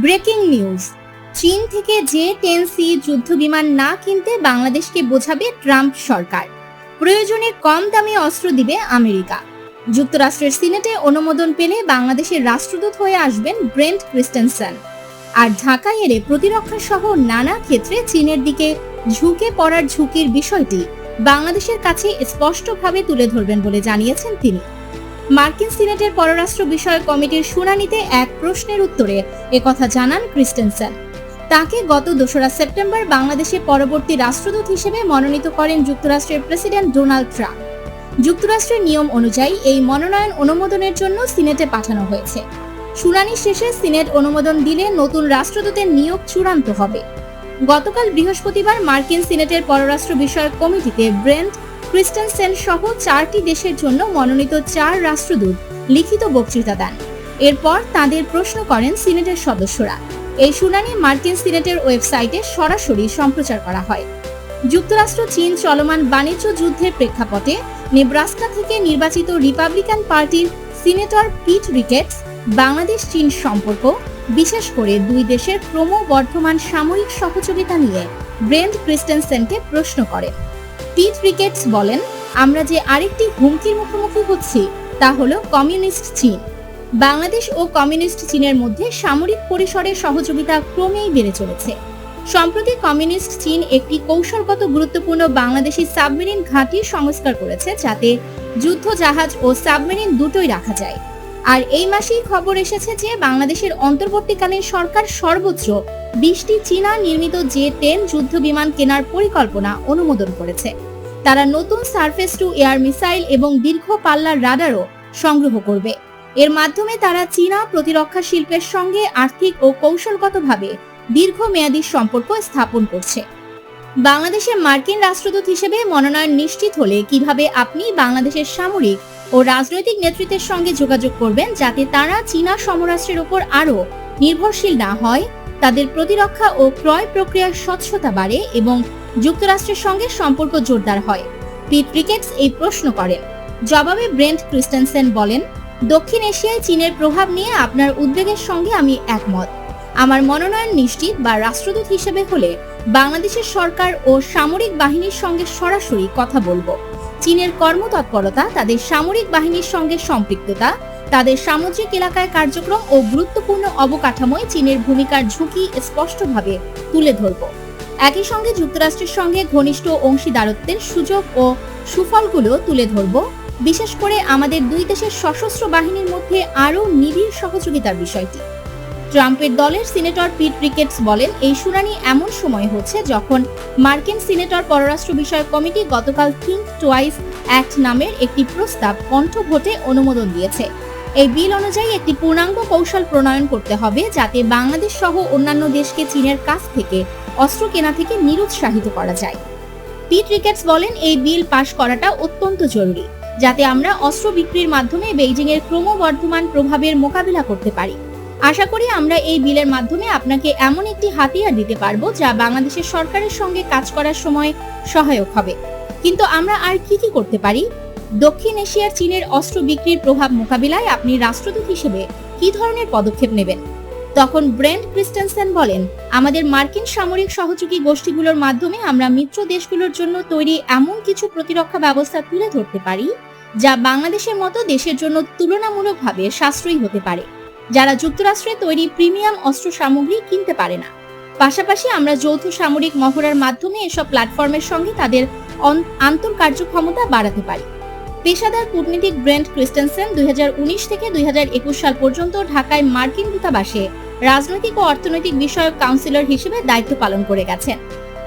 Breaking news. চীন থেকে যে টেন সি যুদ্ধ বিমান না কিনতে বাংলাদেশকে বোঝাবে ট্রাম্প সরকার। প্রয়োজনে কম দামে অস্ত্র দিবে আমেরিকা। যুক্তরাষ্ট্রের সিনেটে অনুমোদন পেলে বাংলাদেশের রাষ্ট্রদূত হয়ে আসবেন ব্রেন্ট ক্রিস্টেনসন। আর ঢাকায় এলে প্রতিরক্ষা সহ নানা ক্ষেত্রে চীনের দিকে ঝুঁকে পড়ার ঝুঁকির বিষয়টি বাংলাদেশের কাছে স্পষ্টভাবে তুলে ধরবেন বলে জানিয়েছেন তিনি। মার্কিন সিনেটের পররাষ্ট্র বিষয়ক কমিটির শুনানিতে এক প্রশ্নের উত্তরে একথা জানান ক্রিস্টেনসেন। তাকে গত দোসরা সেপ্টেম্বর বাংলাদেশে পরবর্তী রাষ্ট্রদূত হিসেবে মনোনীত করেন যুক্তরাষ্ট্রের প্রেসিডেন্ট ডোনাল্ড ট্রাম্প। যুক্তরাষ্ট্রের নিয়ম অনুযায়ী এই মনোনয়ন অনুমোদনের জন্য সিনেটে পাঠানো হয়েছে। শুনানি শেষে সিনেট অনুমোদন দিলে নতুন রাষ্ট্রদূতের নিয়োগ চূড়ান্ত হবে। গতকাল বৃহস্পতিবার মার্কিন সিনেটের পররাষ্ট্র বিষয়ক কমিটিতে ব্রেন্ট ক্রিস্টেনসেন সহ চারটি দেশের জন্য মনোনীত চার রাষ্ট্রদূত লিখিত বক্তৃতা দেন। এরপর তাদের প্রশ্ন করেন সিনেটের সদস্যরা। এই শুনানি মার্কিন সিনেটের ওয়েবসাইটে সরাসরি সম্প্রচার করা হয়। যুক্তরাষ্ট্র, চীন চলমান বাণিজ্য যুদ্ধের প্রেক্ষাপটে নেব্রাস্কা থেকে নির্বাচিত রিপাবলিকান পার্টির সিনেটর পিট রিকেটস বাংলাদেশ চীন সম্পর্ক, বিশেষ করে দুই দেশের ক্রমবর্ধমান সামরিক সহযোগিতা নিয়ে ব্রেন্ট ক্রিস্টেনসেনকে প্রশ্ন করেন। পিট রিকেটস বলেন, আমরা যে আরেকটি হুমকির মুখোমুখি হচ্ছি তা হলো কমিউনিস্ট চীন। বাংলাদেশ ও কমিউনিস্ট চীনের মধ্যে সামরিক পরিসরে সহযোগিতা ক্রমেই বেড়ে চলেছে। সম্প্রতি কমিউনিস্ট চীন একটি কৌশলগত গুরুত্বপূর্ণ বাংলাদেশি সাবমেরিন ঘাঁটি সংস্কার করেছে যাতে যুদ্ধ জাহাজ ও সাবমেরিন দুটোই রাখা যায়। আর এই মাসেই খবর এসেছে যে বাংলাদেশের অন্তর্বর্তীকালীন সরকার সর্বোচ্চ বিশটি চীনা নির্মিত জে টেন যুদ্ধ বিমান কেনার পরিকল্পনা অনুমোদন করেছে। তারা নতুন সারফেস টু এয়ার মিসাইল এবং দীর্ঘ পাল্লার রাডারও সংগ্রহ করবে। এর মাধ্যমে তারা চীনা প্রতিরক্ষা শিল্পের সঙ্গে আর্থিক ও কৌশলগতভাবে দীর্ঘমেয়াদী সম্পর্ক স্থাপন করছে। বাংলাদেশের মার্কিন রাষ্ট্রদূত হিসেবে মনোনয়ন নিশ্চিত হলে কীভাবে আপনি বাংলাদেশের সামরিক ও রাজনৈতিক নেতৃত্বের সঙ্গে যোগাযোগ করবেন যাতে তারা চীনা সমরাষ্ট্রের উপর আরও নির্ভরশীল না হয়। তাদের প্রতিরক্ষা ও ক্রয় প্রক্রিয়ার স্বচ্ছতা বাড়ে এবং যুক্তরাষ্ট্রের সঙ্গে সম্পর্ক জোরদার হয়। পিট রিকেটস এই প্রশ্ন করেন। জবাবে ব্রেন্ট ক্রিস্টেনসেন বলেন, দক্ষিণ এশিয়ায় চীনের প্রভাব নিয়ে আপনার উদ্বেগের সঙ্গে আমি একমত। আমার মনোনয়ন নিশ্চিত বা রাষ্ট্রদূত হিসেবে হলে বাংলাদেশের সরকার ও সামরিক বাহিনীর সঙ্গে সরাসরি কথা বলব। চীনের কর্মতৎপরতা, তাদের সামরিক বাহিনীর সঙ্গে সম্পৃক্ততা, তাদের সামুদ্রিক এলাকায় কার্যক্রম ও গুরুত্বপূর্ণ অবকাঠামোয় চীনের ভূমিকার ঝুঁকি স্পষ্টভাবে তুলে ধরব। একই সঙ্গে যুক্তরাষ্ট্রের সঙ্গে ঘনিষ্ঠ অংশীদারত্বের সুযোগ ও সুফলগুলো তুলে ধরব। বিশেষ করে আমাদের দুই দেশের সশস্ত্র বাহিনীর মধ্যে আরও নিবিড় সহযোগিতার বিষয়টি। ট্রাম্পের দলের সিনেটর পিট রিকেটস বলেন, এই শুনানি এমন সময় হচ্ছে যখন মার্কিন সিনেটর পররাষ্ট্র বিষয়ক কমিটি গতকাল থিঙ্ক টোয়াইস অ্যাক্ট নামের একটি প্রস্তাব কণ্ঠ ভোটে অনুমোদন দিয়েছে। এই বিল অনুযায়ী একটি পূর্ণাঙ্গ কৌশল প্রণয়ন করতে হবে যাতে বাংলাদেশ সহ অন্যান্য দেশকে চীনের কাছ থেকে অস্ত্র কেনা থেকে নিরুৎসাহিত করা যায়। পিট রিকেটস বলেন, এই বিল পাশ করাটা অত্যন্ত জরুরি, যাতে আমরা অস্ত্র বিক্রির মাধ্যমে বেইজিং এর ক্রমবর্ধমান প্রভাবের মোকাবিলা করতে পারি। আশা করি আমরা এই বিলের মাধ্যমে আপনাকে এমন একটি হাতিয়ার দিতে পারব যা বাংলাদেশের সরকারের সঙ্গে কাজ করার সময় সহায়ক হবে। কিন্তু আমরা আর কি কি করতে পারি? দক্ষিণ এশিয়ার চীনের অস্ত্র বিক্রির প্রভাব মোকাবিলায় আপনি রাষ্ট্রদূত হিসেবে কি ধরনের পদক্ষেপ নেবেন? তখন ব্রেন্ট ক্রিস্টেনসেন বলেন, আমাদের মার্কিন সামরিক সহযোগী গোষ্ঠীগুলোর মাধ্যমে আমরা মিত্র দেশগুলোর জন্য তৈরি এমন কিছু প্রতিরক্ষা ব্যবস্থা তুলে ধরতে পারি, যা বাংলাদেশের মতো দেশের জন্য তুলনামূলকভাবে সাশ্রয়ী হতে পারে। যারা যুক্তরাষ্ট্রে তৈরি প্রিমিয়াম অস্ত্র সামগ্রী কিনতে পারে না। পাশাপাশি আমরা যৌথ সামরিক মহড়ার মাধ্যমে এসব প্ল্যাটফর্মের সঙ্গে তাদের আন্তর কার্যক্ষমতা বাড়াতে পারি। পেশাদার কূটনীতিক ব্রেন্ট ক্রিস্টেনসেন দুই হাজার উনিশ থেকে দুই হাজার একুশ সাল পর্যন্ত ঢাকায় মার্কিন দূতাবাসে রাজনৈতিক ও অর্থনৈতিক বিষয়ক কাউন্সিলর হিসেবে দায়িত্ব পালন করে গেছেন।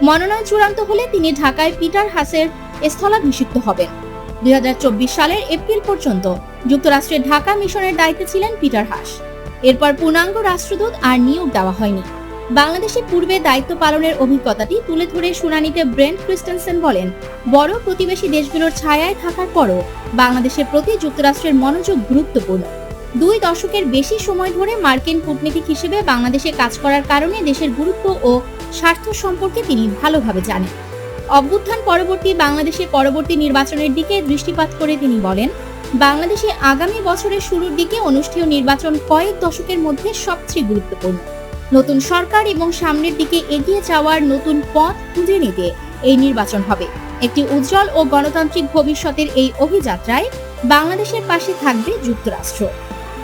মনোনয়ন চূড়ান্ত হলে তিনি ঢাকায় পিটার হাসের স্থলাভিষিক্ত হবেন। দুই হাজার চব্বিশ সালের এপ্রিল পর্যন্ত যুক্তরাষ্ট্রের ঢাকা মিশনের দায়িত্বে ছিলেন পিটার হাস। এরপর পূর্ণাঙ্গ রাষ্ট্রদূত আর নিয়োগ দেওয়া হয়নি। বাংলাদেশে পূর্বে দায়িত্ব পালনের অভিজ্ঞতাটি তুলে ধরে শুনানিতে ব্রেন্ট ক্রিস্টেনসেন বলেন, বড় প্রতিবেশী দেশগুলোর ছায়ায় থাকার পরও বাংলাদেশের প্রতি যুক্তরাষ্ট্রের মনোযোগ গুরুত্বপূর্ণ। দুই দশকের বেশি সময় ধরে মার্কিন কূটনীতিক হিসেবে বাংলাদেশে কাজ করার কারণে দেশের গুরুত্ব ও স্বার্থ সম্পর্কে তিনি ভালোভাবে জানেন। অভ্যুত্থান পরবর্তী বাংলাদেশের পরবর্তী নির্বাচনের দিকে দৃষ্টিপাত করে তিনি বলেন বাংলাদেশে আগামী বছরের শুরুর দিকে অনুষ্ঠেয় নির্বাচন কয়েক দশকের মধ্যে সবচেয়ে গুরুত্বপূর্ণ। নতুন সরকার এবং সামনের দিকে এগিয়ে যাওয়ার নতুন পথ খুঁজে নিতে এই নির্বাচন হবে। একটি উজ্জ্বল ও গণতান্ত্রিক ভবিষ্যতের এই অভিযাত্রায় বাংলাদেশের পাশে থাকবে যুক্তরাষ্ট্র।